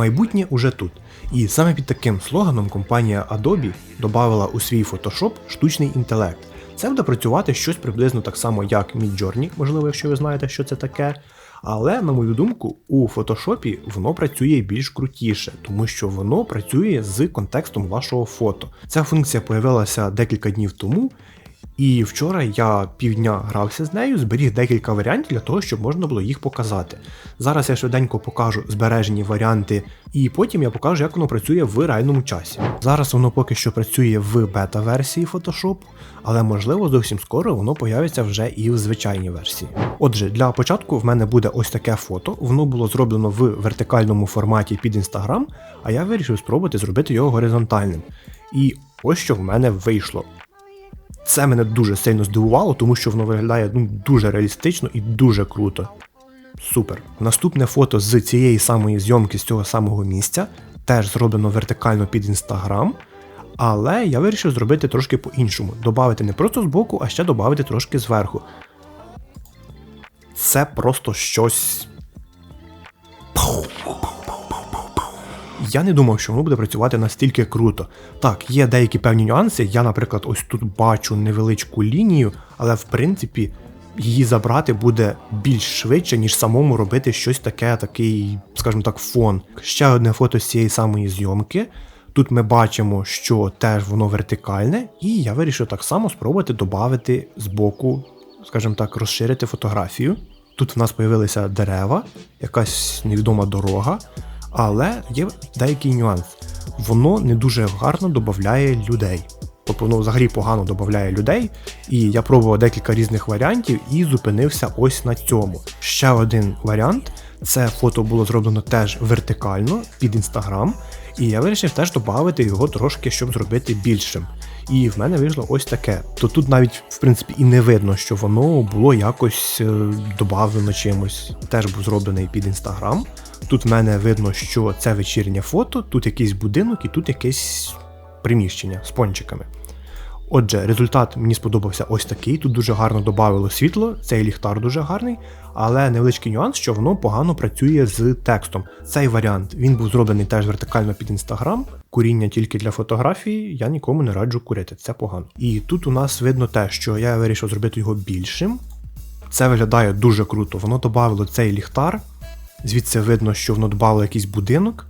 Майбутнє уже тут. І саме під таким слоганом компанія Adobe додала у свій Photoshop штучний інтелект. Це буде працювати щось приблизно так само, як Midjourney, можливо, якщо ви знаєте, що це таке. Але, на мою думку, у фотошопі воно працює більш крутіше, тому що воно працює з контекстом вашого фото. Ця функція появилася декілька днів тому, і вчора я півдня грався з нею, зберіг декілька варіантів для того, щоб можна було їх показати. Зараз я швиденько покажу збережені варіанти, і потім я покажу, як воно працює в реальному часі. Зараз воно поки що працює в бета-версії Photoshop, але можливо зовсім скоро воно появиться вже і в звичайній версії. Отже, для початку в мене буде ось таке фото, воно було зроблено в вертикальному форматі під Instagram, а я вирішив спробувати зробити його горизонтальним. І ось що в мене вийшло. Це мене дуже сильно здивувало, тому що воно виглядає ну, дуже реалістично і дуже круто. Супер. Наступне фото з цієї самої зйомки, з цього самого місця, теж зроблено вертикально під інстаграм. Але я вирішив зробити трошки по-іншому. Добавити не просто збоку, а ще додати трошки зверху. Це просто щось. Я не думав, що воно буде працювати настільки круто. Так, є деякі певні нюанси. Я, наприклад, ось тут бачу невеличку лінію, але в принципі її забрати буде більш швидше, ніж самому робити щось таке, такий, скажімо так, фон. Ще одне фото з цієї самої зйомки. Тут ми бачимо, що теж воно вертикальне, і я вирішив так само спробувати додати з боку, скажімо так, розширити фотографію. Тут в нас з'явилися дерева, якась невідома дорога. Але є деякий нюанс. Воно не дуже гарно додає людей. Тобто воно взагалі погано додає людей. І я пробував декілька різних варіантів і зупинився ось на цьому. Ще один варіант це фото було зроблено теж вертикально під інстаграм. І я вирішив теж додати його трошки, щоб зробити більшим. І в мене вийшло ось таке. То тут навіть, в принципі, і не видно, що воно було якось е, додавлено чимось. Теж був зроблений під інстаграм. Тут в мене видно, що це вечірнє фото, тут якийсь будинок і тут якесь приміщення з пончиками. Отже, результат мені сподобався ось такий. Тут дуже гарно додавило світло, цей ліхтар дуже гарний, але невеличкий нюанс, що воно погано працює з текстом. Цей варіант він був зроблений теж вертикально під інстаграм. Куріння тільки для фотографії, я нікому не раджу курити, це погано. І тут у нас видно те, що я вирішив зробити його більшим. Це виглядає дуже круто. Воно додавило цей ліхтар. Звідси видно, що воно додало якийсь будинок.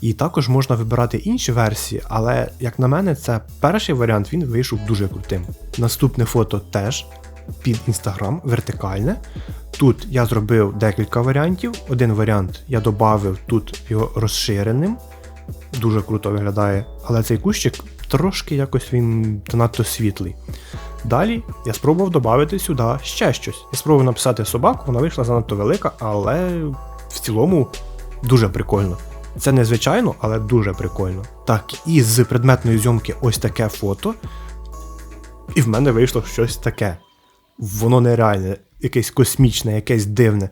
І також можна вибирати інші версії, але, як на мене, це перший варіант він вийшов дуже крутим. Наступне фото теж під інстаграм, вертикальне. Тут я зробив декілька варіантів. Один варіант я додав тут його розширеним. Дуже круто виглядає, але цей кущик трошки якось він надто світлий. Далі я спробував додати сюди ще щось. Я спробував написати собаку, вона вийшла занадто велика, але в цілому дуже прикольно. Це незвичайно, але дуже прикольно. Так, і з предметної зйомки ось таке фото. І в мене вийшло щось таке. Воно нереальне, якесь космічне, якесь дивне.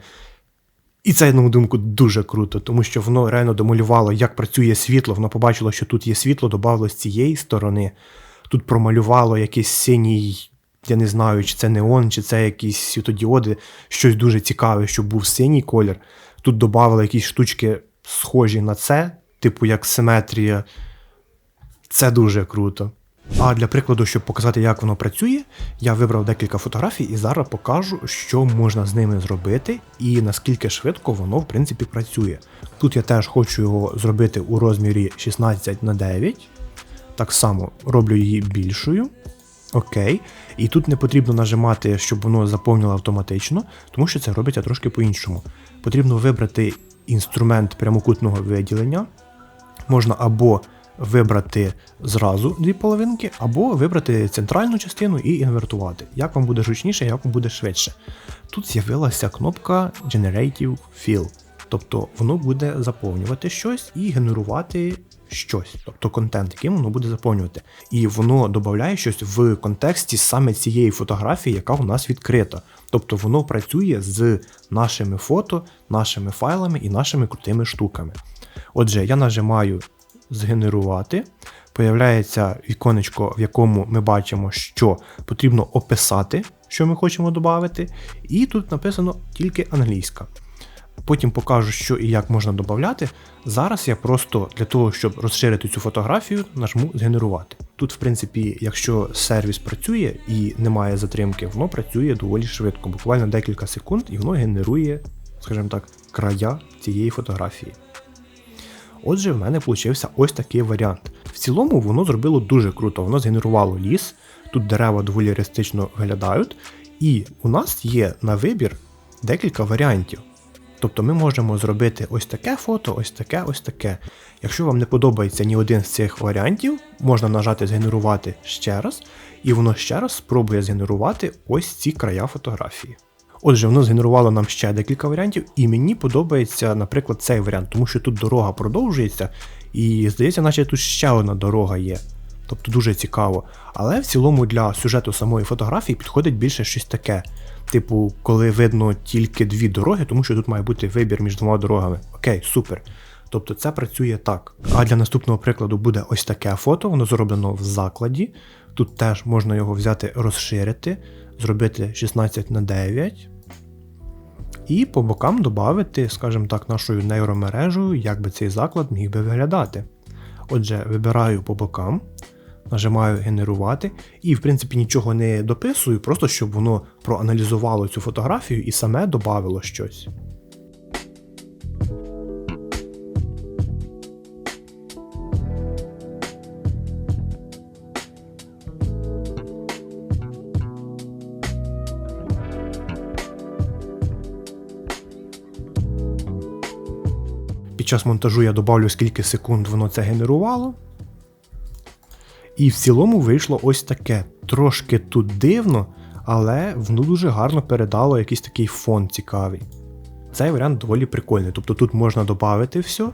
І це, на мою думку, дуже круто, тому що воно реально домалювало, як працює світло. Воно побачило, що тут є світло, додало з цієї сторони. Тут промалювало якийсь синій, я не знаю, чи це неон, чи це якісь світодіоди, щось дуже цікаве, щоб був синій колір. Тут додавали якісь штучки схожі на це, типу як симетрія. Це дуже круто. А для прикладу, щоб показати, як воно працює, я вибрав декілька фотографій і зараз покажу, що можна з ними зробити і наскільки швидко воно в принципі працює. Тут я теж хочу його зробити у розмірі 16 на 9. Так само роблю її більшою. Окей. І тут не потрібно нажимати, щоб воно заповнило автоматично, тому що це робиться трошки по-іншому. Потрібно вибрати інструмент прямокутного виділення. Можна або вибрати зразу дві половинки, або вибрати центральну частину і інвертувати. Як вам буде зручніше, як вам буде швидше. Тут з'явилася кнопка Generative Fill. Тобто воно буде заповнювати щось і генерувати щось, тобто контент, яким воно буде заповнювати. І воно додає щось в контексті саме цієї фотографії, яка у нас відкрита. Тобто воно працює з нашими фото, нашими файлами і нашими крутими штуками. Отже, я нажимаю згенерувати. Появляється віконечко, в якому ми бачимо, що потрібно описати, що ми хочемо додати. І тут написано тільки англійська. потім покажу, що і як можна додати. Зараз я просто для того, щоб розширити цю фотографію, нажму згенерувати. Тут, в принципі, якщо сервіс працює і немає затримки, воно працює доволі швидко, буквально декілька секунд, і воно генерує, скажімо так, края цієї фотографії. Отже, в мене получився ось такий варіант. В цілому воно зробило дуже круто, воно згенерувало ліс, тут дерева доволі реалістично виглядають, і у нас є на вибір декілька варіантів. Тобто ми можемо зробити ось таке фото, ось таке, ось таке. Якщо вам не подобається ні один з цих варіантів, можна нажати згенерувати ще раз, і воно ще раз спробує згенерувати ось ці края фотографії. Отже, воно згенерувало нам ще декілька варіантів, і мені подобається, наприклад, цей варіант, тому що тут дорога продовжується, і здається, наче тут ще одна дорога є. Тобто дуже цікаво. Але в цілому для сюжету самої фотографії підходить більше щось таке. Типу, коли видно тільки дві дороги, тому що тут має бути вибір між двома дорогами. Окей, супер. Тобто це працює так. А для наступного прикладу буде ось таке фото, воно зроблено в закладі. Тут теж можна його взяти, розширити, зробити 16 на 9. І по бокам додати, скажімо так, нашою нейромережею, як би цей заклад міг би виглядати. Отже, вибираю по бокам, нажимаю генерувати, і, в принципі, нічого не дописую, просто щоб воно проаналізувало цю фотографію і саме додало щось. Час монтажу я додавлю скільки секунд воно це генерувало. І в цілому вийшло ось таке. Трошки тут дивно, але воно дуже гарно передало якийсь такий фон цікавий. Цей варіант доволі прикольний. Тобто тут можна додати все,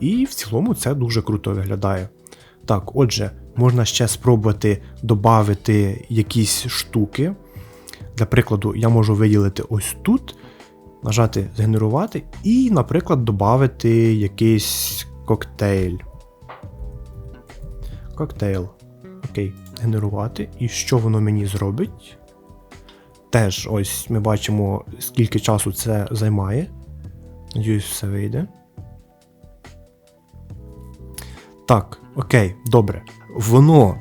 і в цілому це дуже круто виглядає. Так, отже, можна ще спробувати додати якісь штуки. Для прикладу, я можу виділити ось тут, нажати згенерувати і, наприклад, додати якийсь коктейль. Коктейл. Окей, генерувати. І що воно мені зробить? Теж ось ми бачимо, скільки часу це займає. Надіюсь, все вийде. Так, окей, добре. Воно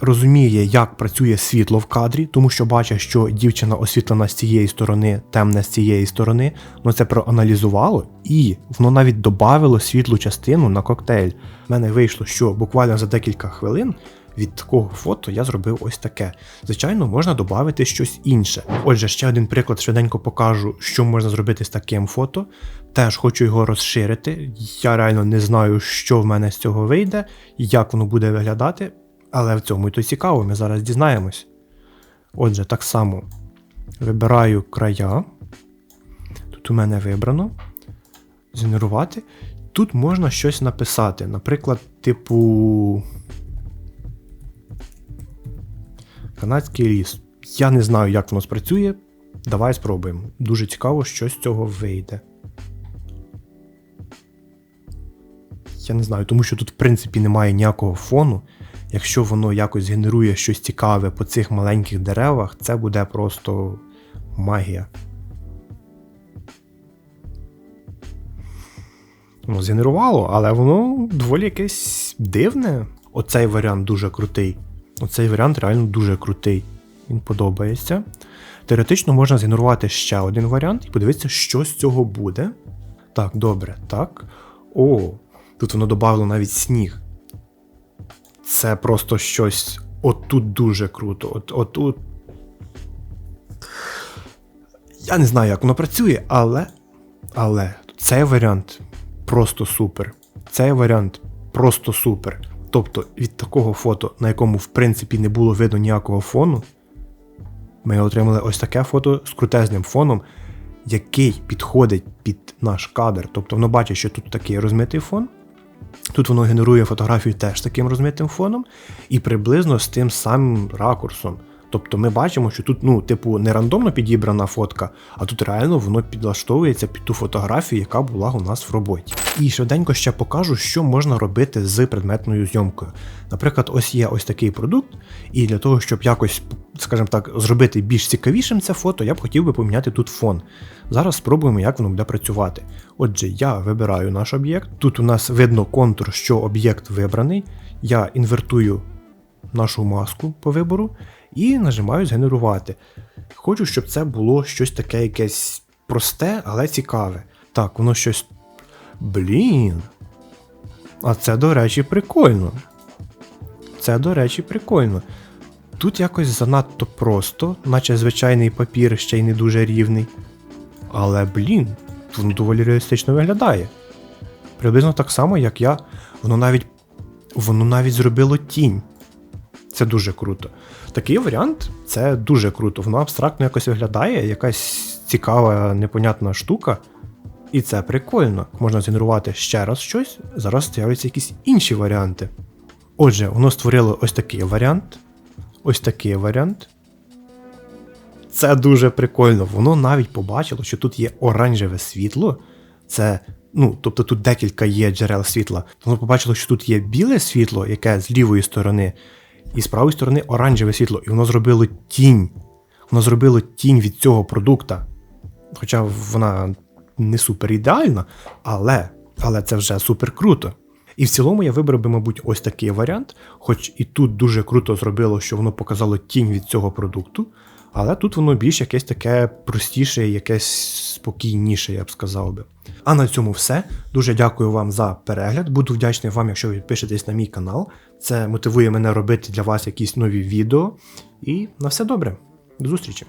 розуміє, як працює світло в кадрі, тому що бачить, що дівчина освітлена з цієї сторони, темна з цієї сторони. Воно це проаналізувало і воно навіть додавило світлу частину на коктейль. У мене вийшло, що буквально за декілька хвилин. Від такого фото я зробив ось таке. Звичайно, можна додати щось інше. Отже, ще один приклад швиденько покажу, що можна зробити з таким фото. Теж хочу його розширити. Я реально не знаю, що в мене з цього вийде, як воно буде виглядати. Але в цьому і то цікаво, ми зараз дізнаємось. Отже, так само вибираю края. Тут у мене вибрано. Згенерувати. Тут можна щось написати. Наприклад, типу. Канадський ліс. Я не знаю, як воно спрацює. Давай спробуємо. Дуже цікаво, що з цього вийде. Я не знаю, тому що тут, в принципі, немає ніякого фону. Якщо воно якось генерує щось цікаве по цих маленьких деревах, це буде просто магія. Ну, згенерувало, але воно доволі якесь дивне. Оцей варіант дуже крутий. Оцей варіант реально дуже крутий. Він подобається. Теоретично можна згенерувати ще один варіант і подивитися, що з цього буде. Так, добре, так. О, тут воно додало навіть сніг. Це просто щось отут дуже круто. От, Отут. Я не знаю, як воно працює, але. Але цей варіант просто супер. Цей варіант просто супер. Тобто від такого фото, на якому в принципі не було видно ніякого фону, ми отримали ось таке фото з крутезним фоном, який підходить під наш кадр. Тобто воно бачить, що тут такий розмитий фон. Тут воно генерує фотографію теж таким розмитим фоном, і приблизно з тим самим ракурсом. Тобто ми бачимо, що тут, ну, типу, не рандомно підібрана фотка, а тут реально воно підлаштовується під ту фотографію, яка була у нас в роботі. І швиденько ще покажу, що можна робити з предметною зйомкою. Наприклад, ось є ось такий продукт, і для того, щоб якось, скажімо так, зробити більш цікавішим це фото, я б хотів би поміняти тут фон. Зараз спробуємо, як воно буде працювати. Отже, я вибираю наш об'єкт. Тут у нас видно контур, що об'єкт вибраний. Я інвертую нашу маску по вибору і нажимаю згенерувати. Хочу, щоб це було щось таке якесь просте, але цікаве. Так, воно щось. Блін. А це, до речі, прикольно. Це, до речі, прикольно. Тут якось занадто просто, наче звичайний папір ще й не дуже рівний. Але, блін, воно доволі реалістично виглядає. Приблизно так само, як я. Воно навіть. Воно навіть зробило тінь. Це дуже круто. Такий варіант це дуже круто. Воно абстрактно якось виглядає, якась цікава, непонятна штука. І це прикольно. Можна згенерувати ще раз щось, зараз з'являються якісь інші варіанти. Отже, воно створило ось такий варіант, ось такий варіант. Це дуже прикольно. Воно навіть побачило, що тут є оранжеве світло. Це, ну, тобто тут декілька є джерел світла. Воно побачило, що тут є біле світло, яке з лівої сторони, і з правої сторони оранжеве світло, і воно зробило тінь. Воно зробило тінь від цього продукта. Хоча вона не супер ідеальна, але, але це вже супер круто. І в цілому я вибрав би, мабуть, ось такий варіант, хоч і тут дуже круто зробило, що воно показало тінь від цього продукту, але тут воно більш якесь таке простіше, якесь спокійніше, я б сказав би. А на цьому все. Дуже дякую вам за перегляд. Буду вдячний вам, якщо ви підпишетесь на мій канал. Це мотивує мене робити для вас якісь нові відео. І на все добре. До зустрічі!